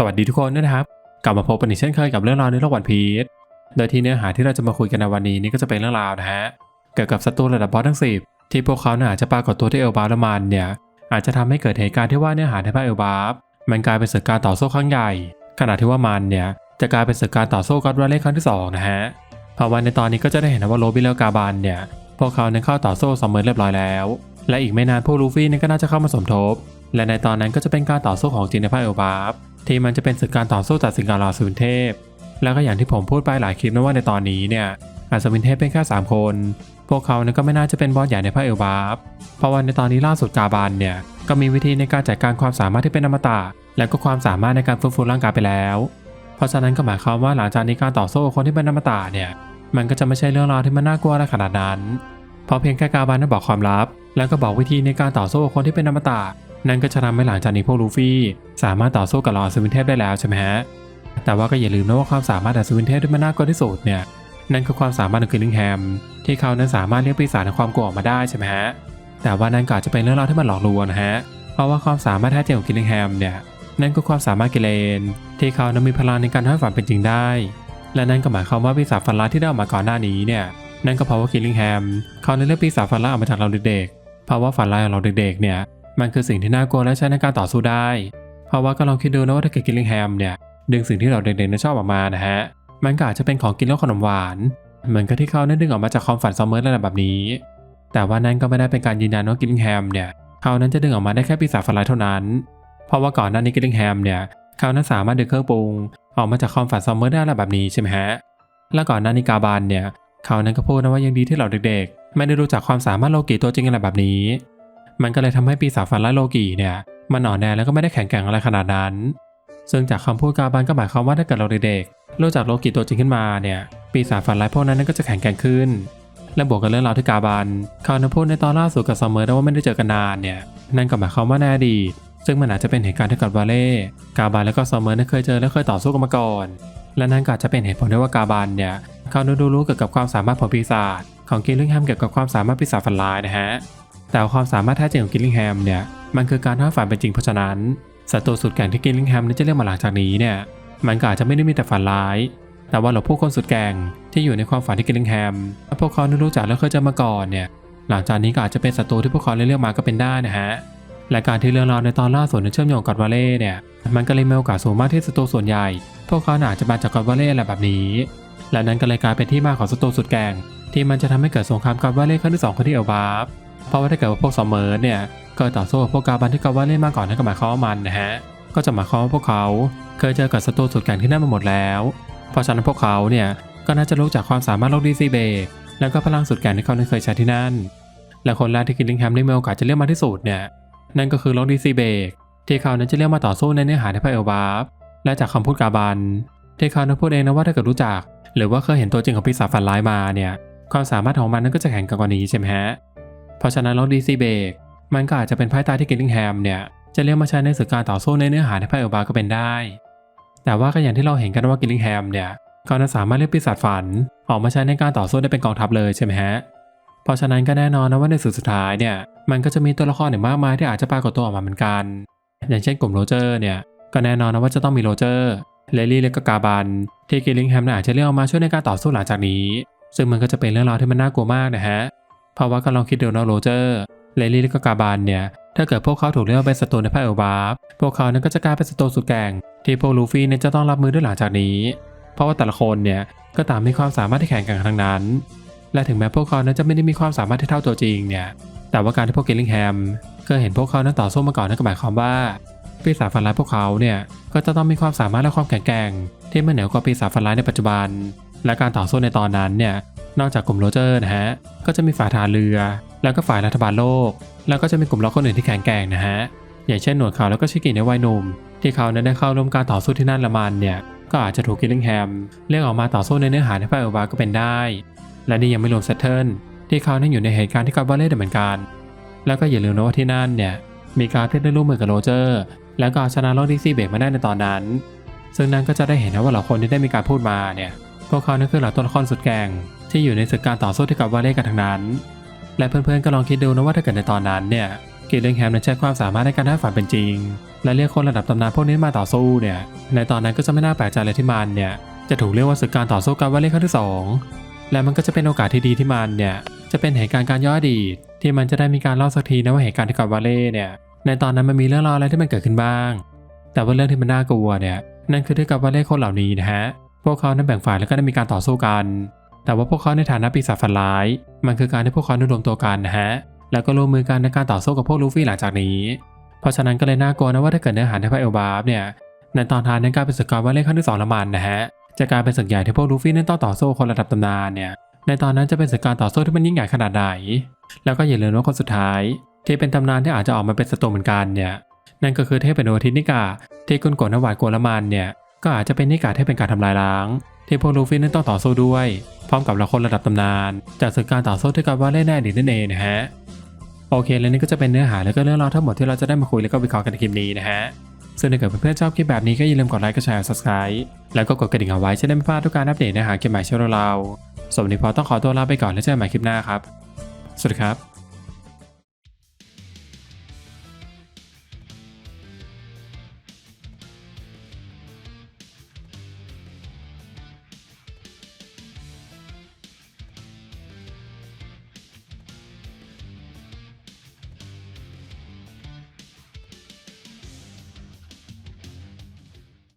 สวัสดีทุกคนนะครับ กลับมาพบกันอีกเช่นเคยกับเรื่องราวในโลกวันพีชโดยที่เนื้อหาที่เราจะมาคุยกันในวันนี้นี่ก็จะเป็นเรื่องราวนะฮะเกี่ยวกับศัตรูระดับบอสทั้งสิบที่พวกเขาเนี่ยอาจจะปรากฏตัวที่เอลบาร์ละมันเนี่ยอาจจะทำให้เกิดเหตุการณ์ที่ว่าเนื้อหาในภาคเอลบาร์มันกลายเป็นศึกการต่อสู้ครั้งใหญ่ ขณะที่ว่ามันเนี่ยจะกลายเป็นศึกการต่อสู้กัดวาเล่ครั้งที่สองนะฮะเพราะว่าในตอนนี้ก็จะได้เห็นนะว่าโรบิและกาบานเนี่ยพวกเขาเนั้นเข้าต่อสู้เสมือเรียบร้อยแล้ว และอีกไม่นานพวกลูฟี่เนี่ก็น่าจะเข้ามาสมทบ และในตอนนั้นก็จะเป็นการต่อสู้ของจริงในภาคเอลบาร์ ที่มันจะเป็นศึกการต่อสู้จากสิงการาสูนเทพ แล้วก็อย่างที่ผมพูดไปหลายคลิปนะว่าในตอนนี้เนี่ยอัศวินเทพเป็นแค่3คน พวกเขาเนี่ยก็ไม่น่าจะเป็นบอสใหญ่ในภาคเอลบาร์เพราะว่าในตอนนี้ล่าสุดกาบานเนี่ยก็มีวิธีในการจัดการความสามารถที่เป็นอมตะและก็ความสามารถในการฟื้นฟูร่างกายไปแล้ว เพราะฉะนั้นก็หมายความว่าหลังจากนี้การต่อสู้กับคนที่เป็นอมตะเนี่ยมันก็จะไม่ใช่เรื่องราวที่มันน่ากลัวอะไรขนาดนั้น เพราะเพียงแค่กาบานนั้บอกความลับ แล้วก็บอกวิธีในการต่อสู้กับคนที่เป็นอมตะ นั่นก็จะทำให้หลังจากนี้พวกลูฟี่สามารถต่อสู้กับลออัศวินเทพได้แล้วใช่ไหมฮะ แต่ว่าก็อย่าลืมนะว่าความสามารถขอัศวินเทพที่มันน่ากลัวที่สุดเนี่ยนั่นคือความสามารถของกิลลิงแฮมที่เขานั้นสามารถเรียกปีศาจในความกลัวออกมาได้ใช่ไหมฮะ แต่ว่านั่นก็อาจจะเป็นเรื่องราวที่มันหลอกลวงนะฮะ เพราะว่าความสามารถแท้จริงของกิลลิงแฮมเนี่ยนั่นคือความสามารถกิเลน ที่เขานั้นมีพลังในการทำให้ฝันเป็นจริงได้ และนั่นก็หมายความว่าปีศาจฟันร้ายที่ได้ออกมาก่อนหน้านี้เนี่ยนั่นก็เพราะว่ากิลลิงแฮมเขาเลือกปีศาจฟันร้ายออกมาจากเราเด็กๆเพราะว่าฝันร้ายของเราเด็กๆเนี่ย มันคือสิ่งที่น่ากลัวและใช้ในการต่อสู้ได้ เพราะว่าก็ลองคิดดูนะว่าถ้าเกิดกิลลิงแฮมเนี่ยดึงสิ่งที่เราเด็กๆนั้นชอบออกมานะฮะ มันก็อาจจะเป็นของกินแล้วขนมหวาน เหมือนกับที่เขานั้นดึงออกมาจากความฝันซัมเมอร์ระดับแบบนี้ แต่ว่านั่นก็ไม่ได้เป็นการยืนยันว่ากิลลิงแฮมเนี่ยเขานั้นจะดึงออกมาได้แค่ปีศาจฝันร้ายเท่านั้น เพราะว่าก่อนหน้านี้กิลลิงแฮมเนี่ยเขานั้นสามารถดึงเครื่องปรุง ออกมาจากความฝันซัมเมอร์ได้ระดับแบบนี้ใช่ไหมฮะ และก่อนหน้านี้กาบานเนี่ยเขานั้นก็พูดนะว่ายังดีที่เราเด็กๆ ไม่ได้รู้จักความสามารถโลกิตัวจริงอะไรแบบนี้ มันก็เลยทำให้ปีศาจฝันร้ายโลกิเนี่ยมันอ่อนแอแล้วก็ไม่ได้แข็งแกร่งอะไรขนาดนั้น ซึ่งจากคำพูดกาบานก็หมายความว่าถ้าเกิดเราเด็กๆรู้จักโลกิตัวจริงขึ้นมาเนี่ยปีศาจฝันร้ายพวกนั้นก็จะแข็งแกร่งขึ้น และบวกกับเรื่องราวที่กาบานเขานพูดในตอนล่าสุดกับซัมเมอร์ได้ว่าไม่ได้เจอกันนานเนี่ยนั่นก็หมายความว่าในอดีตซึ่งมันอาจจะเป็นเหตุการณ์ที่กับวาเล่กาบานและก็ซัมเมอร์นั้เคยเจอและเคยต่อสู้กันมาก่อน และนั่นก็อาจจะเป็นเหตุผลที่ว่ากาบานเนี่ยเขาดูรู้เกี่ยวกับความสามารถของปีศาจของกิลลิงแฮมเกี่ยวกับความสามารถปีศาจฝันร้ายนะฮะ แต่ความสามารถแท้จริงของกิลลิงแฮมเนี่ยมันคือการทำฝันเป็นจริงเพราะฉะนั้นศัตรูสุดแก่งที่กิลลิงแฮมนั้นจะเรียกมาหลังจากนี้เนี่ยมันก็อาจจะไม่ได้มีแต่ฝันร้าย แต่ว่าเหล่าผู้คนสุดแก่งที่อยู่ในความฝันที่กิลลิงแฮมถ้าพวกเขารู้จักและเคยเจอมาก่อนเนี่ยหลังจากนี้ก็อาจจะเป็นศัตรูที่พวกเขาเลือกมาก็เป็นได้นะฮะและการที่เรื่องราวในตอนล่าสุดนั้นเชื่อมโยงกับวาเล่เนี่ยมันก็เลยมีโอกาสสูงมากที่ศัตรูส่วนใหญ่ พวกเขาอาจจะมาจากกอดวาเล่อะไรแบบนี้ และนั้นก็เลยกลายเป็นที่มาของศัตรูสุดแก่งที่มันจะทำให้เกิดสงครามกอดวาเล่ครั้งที่สองคนที่เอลบาร์ เพราะว่าถ้าเกิดว่าพวกซอมเมอร์เนี่ยเกิดต่อสู้กับพวกกาบันที่กอดวาเล่มาก่อนนั่นก็หมายความว่ามันนะฮะก็จะหมายความว่าพวกเขาเคยเจอกับศัตรูสุดแกร่งที่นั่นมาหมดแล้ว เพราะฉะนั้นพวกเขาเนี่ยก็น่าจะรู้จักความสามารถโลกดีซีเบกแล้วก็พลังสุดแกร่งที่เขาเคยใช้ที่นั่น และคนแรกที่กิลลิงแฮมได้มีโอกาสจะเรียกมาที่สุดเนี่ย นั่นก็คือโลกดีซีเบกที่เขานั้นจะเรียกมาต่อสู้ในเนื้อหาในพระเอลบาร์และจากคำพูดกาบัน ที่เขานั้นพูดเองนะว่าถ้าเกิดรู้จัก หรือว่าเคยเห็นตัวจริงของปีศาจฝันร้ายมาเนี่ย ความสามารถของมันนั้นก็จะแข็งกว่านี้ใช่ไหมฮะ เพราะฉะนั้นโลกดีซีเบกมันก็อาจจะเป็นไพ่ตายที่กิลลิงแฮมเนี่ยจะเรียกมาใช้ในศึกการต่อสู้ในเนื้อหาในไพระเอลบาก็เป็นได้ แต่ว่าก็อย่างที่เราเห็นกันว่ากิลลิงแฮมเนี่ยเขานั้นสามารถเรียกปีศาจฝันออกมาใช้ในการต่อสู้ได้เป็นกองทัพเลยใช่ไหมฮะเพราะฉะนั้นก็แน่นอนนะว่าในสุดสุดท้ายเนี่ยมันก็จะมีตัวละครหนึ่งมากมายที่อาจจะปรากฏตัวออกมาเหมือนกัน อย่างเช่นกลุ่มโรเจอร์เนี่ยก็แน่นอนนะว่าจะต้องมีโรเจอร์เลลี่และก็กาบันที่กิลลิงแฮมอาจจะเรียกออกมาช่วยในการต่อสู้หลังจากนี้ ซึ่งมันก็จะเป็นเรื่องราวที่มันน่ากลัวมากนะฮะ เพราะว่าก็ลองคิดดูนะโรเจอร์เลลี่และก็กาบันเนี่ย ถ้าเกิดพวกเขาถูกเรียกเป็นศัตรูในภาคเอลบาร์พวกเขานั้นก็จะกลายเป็นศัตรูสุดแกร่งที่พวกลูฟี่เนี่ยจะต้องรับมือด้วยหลังจากนี้ เพราะว่าแต่ละคนเนี่ยก็ต่างมีความสามารถที่แข่งกันทั้งนั้น และถึงแม้พวกเขานั้นจะไม่ได้มีความสามารถที่เท่าตัวจริงเนี่ย แต่ว่าการที่พวกกิลลิงแฮมเคยเห็นพวกเขานั้นต่อสู้มาก่อนนั่นก็หมายความว่าปีศาจฝันร้ายพวกเขาเนี่ยก็จะต้องมีความสามารถและความแข็งแกร่ง ที่ไม่เหนือกว่าปีศาจฝันร้ายในปัจจุบัน และการต่อสู้ในตอนนั้นเนี่ย นอกจากกลุ่มโรเจอร์นะฮะ ก็จะมีฝ่ายทหารเรือ แล้วก็ฝ่ายรัฐบาลโลก แล้วก็จะมีกลุ่มล็อกคนอื่นที่แข็งแกร่งนะฮะ อย่างเช่นหนวดขาวแล้วก็ชิกิในวัยหนุ่ม ที่เขานั้นได้เข้าร่วมการต่อสู้ที่นั่นละมันเนี่ย ก็อาจจะถูกกิลลิงแฮมเรียกออกมาต่อสู้ในเนื้อหาในภาคเอลวาก็เป็นได้ และนี่ยังไม่รวมเซตเทิลที่เขานั้นอยู่ในเหตุการณ์ที่กอดวาเล่เหมือนกัน แล้วก็อย่าลืมนะว่าที่นั่นเนี่ยมีการที่ได้ร่วมมือกับโรเจอร์ แล้วก็ชนะโลกดิซี่เบรกมาได้ในตอนนั้น ซึ่งนั่นก็จะได้เห็นนะว่าเหล่าคนที่ได้มีการพูดมาเนี่ยพวกเขานั่นคือเหล่าตัวละครสุดแกร่ง ที่อยู่ในศึกการต่อสู้ที่กับวาเล่กันทั้งนั้น และเพื่อนๆก็ลองคิดดูนะว่าถ้าเกิดในตอนนั้นเนี่ยกิลลิงแฮมใช้ความสามารถในการได้ฝันเป็นจริง และเรียกคนระดับตำนานพวกนี้มาต่อสู้เนี่ยในตอนนั้นก็จะไม่น่าแปลกใจเลยที่มันเนี่ยจะถูกเรียกว่าศึกการต่อสู้กันว่าเล่ครั้งที่สองและมันก็จะเป็นโอกาสที่ดีที่มันเนี่ยจะเป็นเหตุการณ์การย้อนอดีต ที่มันจะได้มีการเล่าสักทีนะว่าเหตุการณ์ที่กับวาเล่เนี่ยในตอนนั้นมันมีเรื่องราวอะไรที่มันเกิดขึ้นบ้าง แต่ว่าเรื่องที่มันน่ากลัวเนี่ยนั่นคือที่กับวาเล่คนเหล่านี้นะฮะพวกเขานั้นแบ่งฝ่ายแล้วก็ได้มีการต่อสู้กัน แต่ว่าพวกเขาในฐานะปีศาจฝันร้าย มันคือการที่พวกเขาได้รวมตัวกันนะฮะ แล้วก็ร่วมมือกันในการต่อสู้กับพวกลูฟี่หลังจากนี้ เพราะฉะนั้นก็เลยน่ากลัวนะว่าถ้าเกิดเนื้อหาในพระเอลบาร์เนี่ย ในตอนท้ายนั้นกลายเป็นศึกการว่าเล่นครั้งที่สองละมันนะฮะ จะกลายเป็นศึกใหญ่ที่พวกลูฟี่นั้นต้องต่อสู้คนระดับตำนานเนี่ย ในตอนนั้นจะเป็นศึกการต่อสู้ที่มันยิ่งใหญ่ขนาดไหน แล้วก็อย่าลืมว่าคนสุดท้าย ที่เป็นตำนานที่อาจจะออกมาเป็นศัตรูเหมือนกันเนี่ย นั่นก็คือเทพเป็นโอทินิกาที่กุนโกนนวาดกวละมันเนี่ย ก็อาจจะเป็นนิกาที่เป็นการทำลายล้าง ที่พวกลูฟี่นั้นต้องต่อสู้ด้วย พร้อมกับละคนระดับตำนาน จากศึกการต่อสู้ที่กับว่าเล่นแน่ดีนั่นเองนะฮะโอเค และนี่ก็จะเป็นเนื้อหาแล้วก็เรื่องราวทั้งหมดที่เราจะได้มาคุยแล้วก็วิเคราะห์กันในคลิปนี้นะฮะซึ่งถ้าเกิดเพื่อนๆชอบคลิปแบบนี้ก็อย่าลืมกดไลค์กดแชร์ subscribe แล้วก็กดกระดิ่งเอาไว้จะได้ไม่พลาดทุกการอัปเดตเนื้อหาเกมใหม่ช่องเราสำหรับวันนี้พอต้องขอตัวลาไปก่อนแล้วเจอกันใหม่คลิปหน้าครับสวัสดีครับ